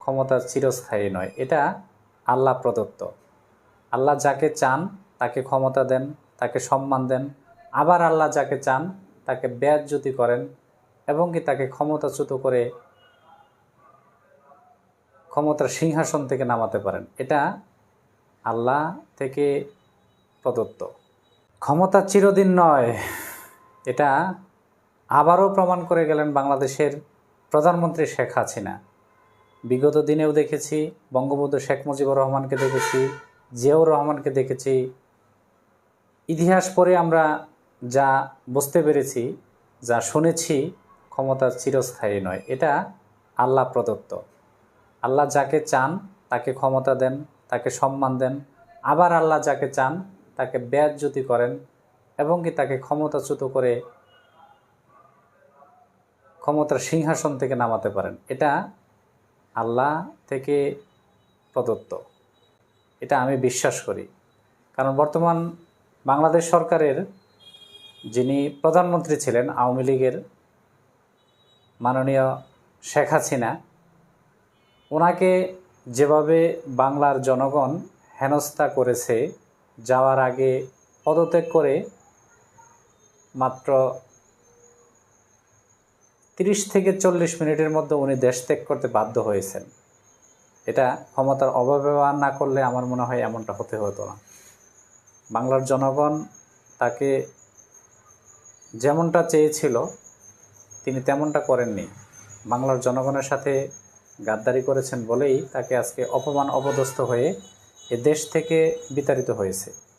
ক্ষমতা চিরস্থায়ী নয়। এটা আল্লাহ প্রদত্ত। আল্লাহ যাকে চান, তাকে ক্ষমতা দেন, তাকে সম্মান দেন। আবার আল্লাহ যাকে চান, তাকে ব্যাজ্যুতি করেন এবং কি তাকে ক্ষমতাচ্যুত করে ক্ষমতার সিংহাসন থেকে নামাতে পারেন। এটা আল্লাহ থেকে প্রদত্ত। ক্ষমতা চিরদিন নয়। এটা আবারও প্রমাণ করে গেলেন বাংলাদেশের প্রধানমন্ত্রী শেখ হাসিনা। বিগত দিনেও দেখেছি, বঙ্গবন্ধু শেখ মুজিবুর রহমানকে দেখেছি, জিয়াউর রহমানকে দেখেছি। ইতিহাস পড়ে আমরা যা বুঝতে পেরেছি, যা শুনেছি, ক্ষমতা চিরস্থায়ী নয়। এটা আল্লাহ প্রদত্ত। আল্লাহ যাকে চান, তাকে ক্ষমতা দেন, তাকে সম্মান দেন। আবার আল্লাহ যাকে চান, তাকে ব্যাজ্যুতি করেন এবং কি তাকে ক্ষমতাচ্যুত করে ক্ষমতার সিংহাসন থেকে নামাতে পারেন। এটা আল্লাহ থেকে প্রদত্ত। এটা আমি বিশ্বাস করি। কারণ বর্তমান বাংলাদেশ সরকারের যিনি প্রধানমন্ত্রী ছিলেন, আওয়ামী লীগের মাননীয় শেখ হাসিনা, ওনাকে যেভাবে বাংলার জনগণ হেনস্থা করেছে, যাওয়ার আগে পদত্যাগ করে মাত্র তিরিশ থেকে চল্লিশ মিনিটের মধ্যে উনি দেশ ত্যাগ করতে বাধ্য হয়েছেন। এটা ক্ষমতার অপব্যবহার না করলে আমার মনে হয় এমনটা হতে হতো না। বাংলার জনগণ তাকে যেমনটা চেয়েছিল, তিনি তেমনটা করেননি। বাংলার জনগণের সাথে গাদ্দারি করেছেন বলেই তাকে আজকে অপমান, অপদস্থ হয়ে এ দেশ থেকে বিতাড়িত হয়েছে।